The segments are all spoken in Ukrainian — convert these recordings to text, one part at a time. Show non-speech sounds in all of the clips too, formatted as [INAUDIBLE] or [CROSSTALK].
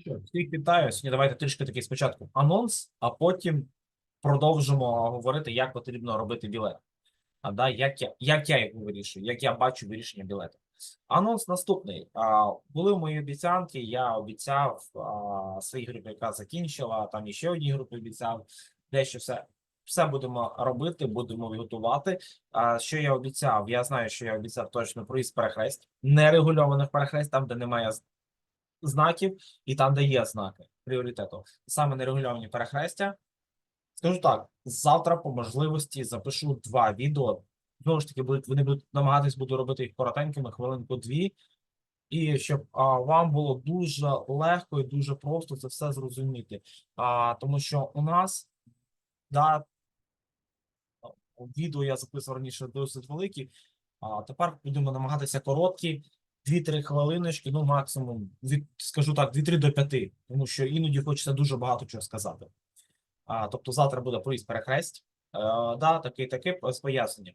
Що, всіх вітаю. Сьогодні давайте трішки такий спочатку анонс, а потім продовжимо говорити, як потрібно робити білет. А да, як я, як я його вирішую, як я бачу вирішення білету. Анонс наступний. А, були мої обіцянки. Я обіцяв а, своїй групі, яка закінчила, там ще одній групі обіцяв. Дещо все, все будемо робити, будемо готувати. А що я обіцяв? Я знаю, що я обіцяв точно проїзд перехрест, нерегульованих перехрест, там, де немає знаків, і там, де є знаки пріоритету. Саме нерегульовані перехрестя. Скажу так, завтра по можливості запишу два відео. Знову ж таки, будуть, вони будуть намагатись буду робити їх коротенькими, хвилинку дві. І щоб а, вам було дуже легко і дуже просто це все зрозуміти. А, тому що у нас да, відео я записував раніше досить великі, а тепер будемо намагатися короткі, 2-3 хвилиночки, ну максимум, від, скажу так, 2-3 до 5, тому що іноді хочеться дуже багато чого сказати. А, тобто завтра буде проїзд перехресть, е, да, такий таке з поясненням.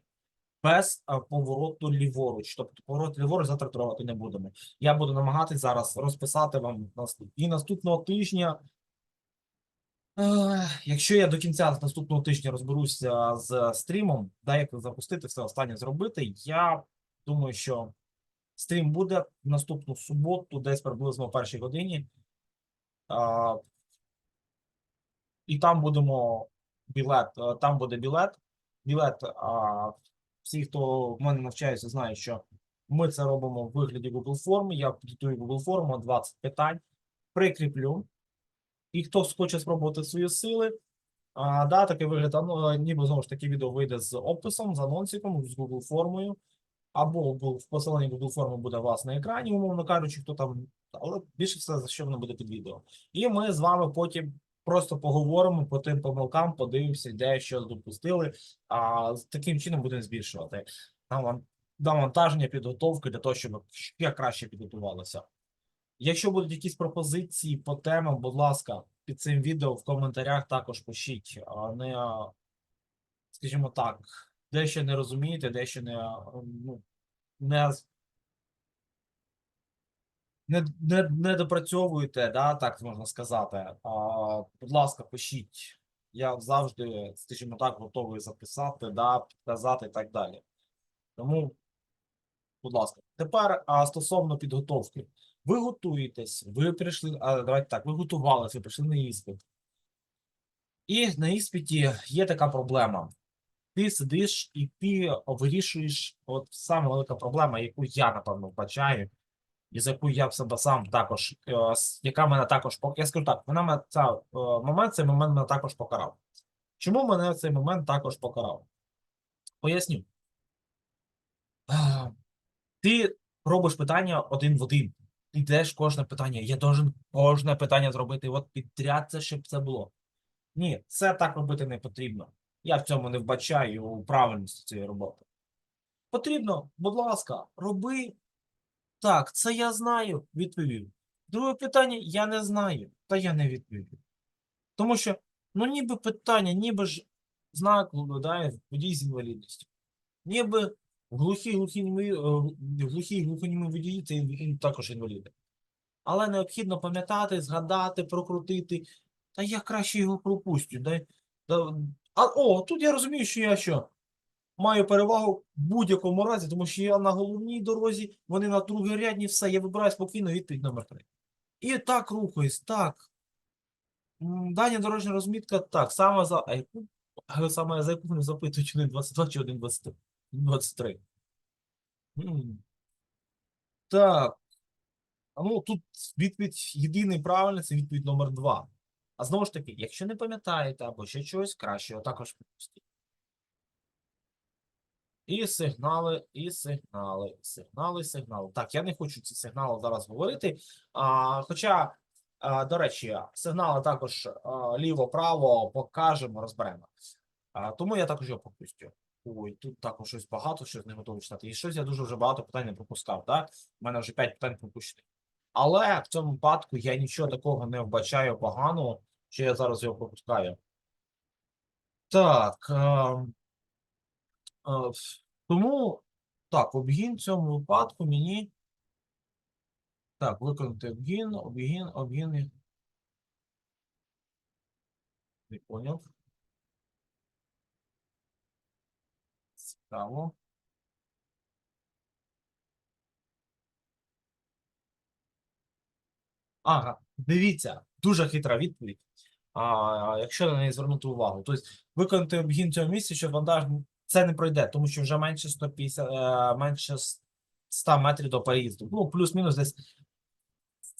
Без е, повороту ліворуч. Тобто поворот ліворуч завтра трогати не будемо. Я буду намагатись зараз розписати вам наступ- і наступного тижня. Е, якщо я до кінця наступного тижня розберуся з стрімом, да, як запустити все останнє зробити, я думаю, що стрім буде в наступну суботу, десь приблизно о першій годині. А, і там будемо білет. е, Там буде білет. Білет. А, всі, хто в мене навчається, знають, що ми це робимо в вигляді Google форми. Я підготую Google форму 20 питань, прикріплю. І хто хоче спробувати свої сили, а, да, такий вигляд, ну, ніби знову ж таки відео вийде з описом, з анонсиком, з Google формою. Або в посиланні Google форми буде вас на екрані, умовно кажучи, хто там, але більше все, за що воно буде під відео. І ми з вами потім просто поговоримо по тим помилкам, подивимося, де що допустили. А таким чином будемо збільшувати навантаження підготовки для того, щоб ще краще підготувалося. Якщо будуть якісь пропозиції по темам, будь ласка, під цим відео в коментарях також пишіть, а не, скажімо так, дещо не розумієте, дещо не, ну, не, не, не, не допрацьовуєте, да, так можна сказати. А, будь ласка, пишіть. Я завжди, скажімо так, готовий записати, да, підказати і так далі. Тому, будь ласка, тепер а, стосовно підготовки. Ви готуєтесь, ви прийшли, а давайте так, ви готувалися, прийшли на іспит. І на іспиті є така проблема. Ти сидиш і ти вирішуєш, от саме велика проблема, яку я, напевно, вбачаю, і за яку я в себе сам також, е, яка мене також Я скажу так, вона мене ця е, момент, цей момент мене також покарав. Чому мене цей момент також покарав? Поясню. Ти робиш питання один в один. Ти йдеш кожне питання. Я должен кожне питання зробити. От підряд це, щоб це було. Ні, це так робити не потрібно. Я в цьому не вбачаю правильності цієї роботи. Потрібно, будь ласка, роби. Так, це я знаю, відповів. Друге питання я не знаю, та я не відповів. Тому що, ну ніби питання, ніби ж знак виглядає водій з інвалідністю. Ніби глухій німій- е, в глухій глухонімій водії це також інваліди. Але необхідно пам'ятати, згадати, прокрутити. Та я краще його пропустю. Дай, да, а, о, тут я розумію, що я що? Маю перевагу в будь-якому разі, тому що я на головній дорозі, вони на другорядній, все, я вибираю спокійно відповідь номер 3. І так рухаюсь, так. Дання дорожня розмітка, так, саме за. А яку? Саме за яку вони запитують 1.22 чи 1.23? М. Так. Ну, тут відповідь єдиний правильний, це відповідь номер 2. А знову ж таки, якщо не пам'ятаєте або ще чогось краще, також пропустіть. І сигнали, і сигнали, сигнали, сигнали. Так, я не хочу ці сигнали зараз говорити. А, хоча, а, до речі, сигнали також ліво-право покажемо, розберемо. А, тому я також його пропустю. Ой, тут також щось багато, щось не готовий читати. І щось я дуже вже багато питань не пропускав. Так? У мене вже 5 питань пропущених. Але в цьому випадку я нічого такого не вбачаю поганого, що я зараз його пропускаю. Так. ем, е, тому, так, обгін в цьому випадку мені. Так, виконати обгін, обгін, обгін. Не поняв. Цікаво. Ага, дивіться, дуже хитра відповідь. А, якщо на неї звернути увагу, тобто виконати обгін цього місця, що вантаж це не пройде, тому що вже менше 150, е, менше 100 метрів до переїзду. Ну, плюс-мінус десь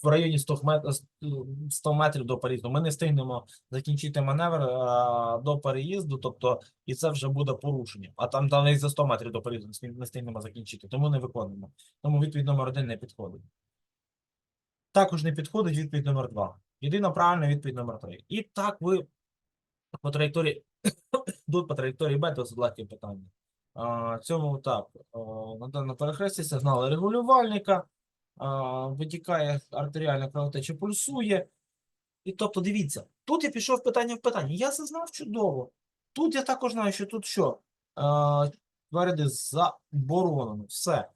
в районі 100 метрів, 100 метрів до переїзду. Ми не встигнемо закінчити маневр е, до переїзду, тобто, і це вже буде порушення. А там, там за 100 метрів до переїзду не встигнемо закінчити, тому не виконуємо. Тому відповідь номер один не підходить. Також не підходить відповідь номер два. Єдина правильна відповідь номер три. І так ви по траєкторії [COUGHS] тут по траєкторії Б досить легкі питання. А, цьому так, на даному перехресті сигнали регулювальника, а, витікає артеріальна кровотеча пульсує. І тобто, дивіться, тут я пішов питання в питання. Я це знав чудово. Тут я також знаю, що тут що? А, Тверди заборонено. Все.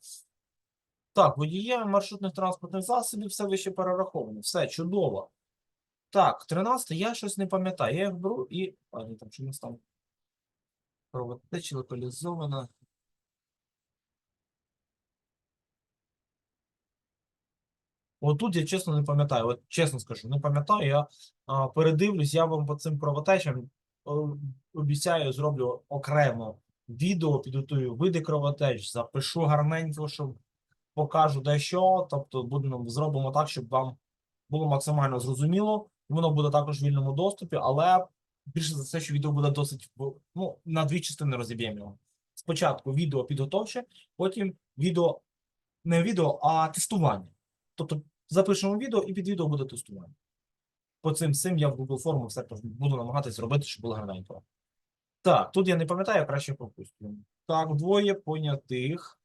Так, водієм маршрутних транспортних засобів все вище перераховано. Все чудово. Так, 13 я щось не пам'ятаю. Я їх беру і. А, ні, там чомусь там. Кровотеча локалізована. Отут я чесно не пам'ятаю. От чесно скажу, не пам'ятаю. Я а, передивлюсь, я вам по цим кровотечам обіцяю, зроблю окремо відео, підготую види кровотеч, запишу гарненько, щоб покажу де що. Тобто будемо зробимо так, щоб вам було максимально зрозуміло. І Воно буде також в вільному доступі, але більше за все, що відео буде досить ну, на дві частини розіб'ємо його. Спочатку відео підготовче, потім відео, не відео, а тестування. Тобто запишемо відео і під відео буде тестування. По цим всім я в Google форму все буду намагатися зробити, щоб було гарненько. Так, тут я не пам'ятаю, краще пропустю. Так, двоє понятих.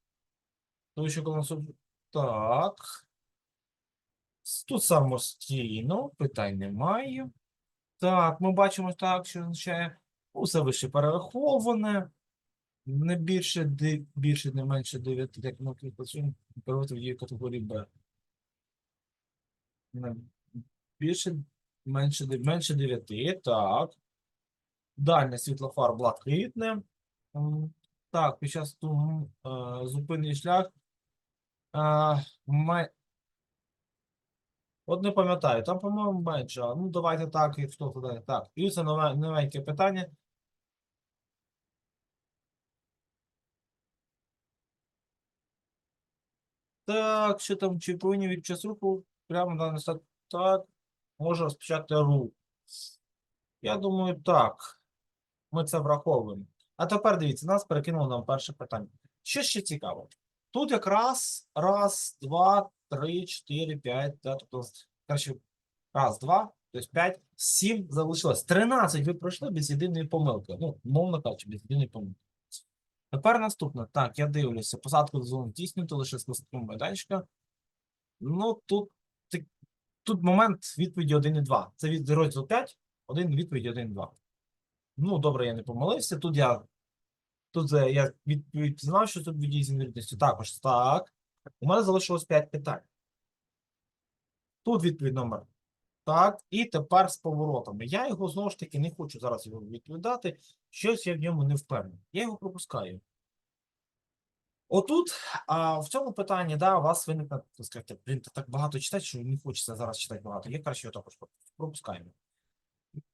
Тому що коли Так. Тут самостійно, питань немає. Так, ми бачимо так, що означає усе вище перераховане. Не більше, більше, не менше 9, як ми працюємо, переводити в дію категорії Б. Більше, менше, менше 9, так. Дальне світлофар блакитне. Так, під час е, зупинний шлях. Ме- От не пам'ятаю, там, по-моєму, менше. Ну, давайте так, і хто туди. Так, і це нове, новеньке питання. Так, що там, повинні від час руху прямо на стат- Так, може розпочати рух. Я думаю, так. Ми це враховуємо. А тепер дивіться, нас перекинуло нам перше питання. Що ще цікаво? Тут якраз раз, два, три, чотири, п'ять, да, тобто, коротше, раз, два, тобто п'ять, сім залишилось. Тринадцять ви пройшли без єдиної помилки. Ну, мовно кажучи, без єдиної помилки. Тепер наступне. Так, я дивлюся. Посадку до зони тіснювати лише з посадкового майданчика. Ну, тут, тут момент відповіді 1 і 2. Це від розділ 5, 1 відповідь 1 і 2. Ну, добре, я не помилився. Тут я, тут е, я відповідь знав, що тут водій з інвалідністю. Також так. У мене залишилось 5 питань. Тут відповідь номер. Так, і тепер з поворотами. Я його знову ж таки не хочу зараз його відповідати. Щось я в ньому не впевнений. Я його пропускаю. Отут, а, в цьому питанні, да, у вас виникне, так сказати, блін, так багато читати, що не хочеться зараз читати багато. Я краще його також пропускаємо.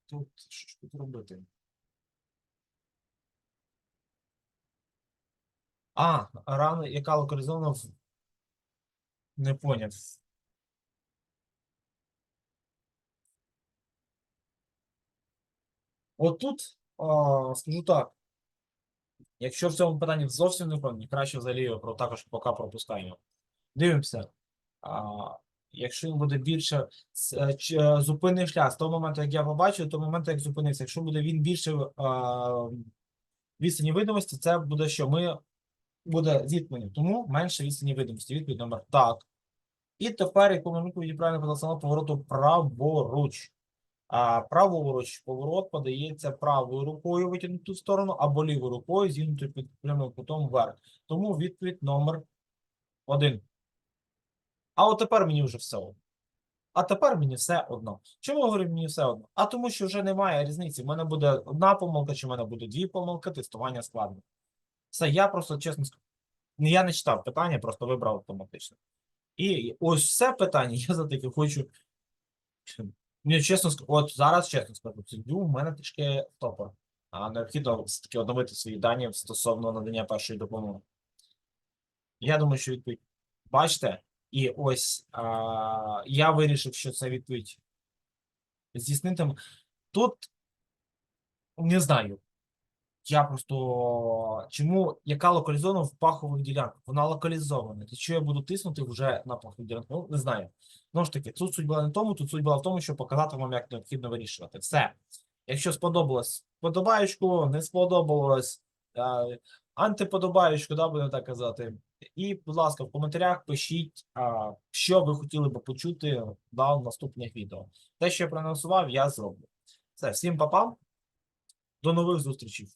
Тут що тут робити? А, рана, яка локалізована в. Не поняв. Отут, а, скажу так. Якщо в цьому питанні зовсім не впевнені, краще взагалі про- також поки пропускаємо. Дивимося. А, якщо він буде більше е, е, зупинний шлях з того моменту, як я побачив, до того моменту, як зупинився. Якщо буде він більше а, відстані видимості, це буде що? Ми буде зіткнення, тому менше відстані видимості. Відповідь номер так. І тепер, ми відповіді правильно подала повороту праворуч. А праворуч поворот подається правою рукою витягнуту в сторону або лівою рукою зігнутою під прямим кутом вверх. Тому відповідь номер один. А от тепер мені вже все одно. А тепер мені все одно. Чому говорю мені все одно? А тому що вже немає різниці. У мене буде одна помилка, чи в мене буде дві помилки, тестування складно. Все, я просто чесно скажу. ну, Я не читав питання, просто вибрав автоматично. І ось все питання я за таки хочу. Мені чесно скажу, от зараз чесно скажу, сидю, у мене трішки стопор. А необхідно все-таки оновити свої дані стосовно надання першої допомоги. Я думаю, що відповідь. Бачите, і ось а, я вирішив, що це відповідь здійснити. Тут не знаю. Я просто чому яка локалізована в пахових ділянках? Вона локалізована. Для чого я буду тиснути вже на пахових ділянках? Ну, не знаю. Знову ж таки, тут суть була не тому, тут суть була в тому, щоб показати вам, як необхідно вирішувати. Все. Якщо сподобалось, подобаєчку, не сподобалось, е, антиподобаєчку, да, будемо так казати. І, будь ласка, в коментарях пишіть, а, що ви хотіли би почути да, в наступних відео. Те, що я проанонсував, я зроблю. Все, всім па-па. До нових зустрічей.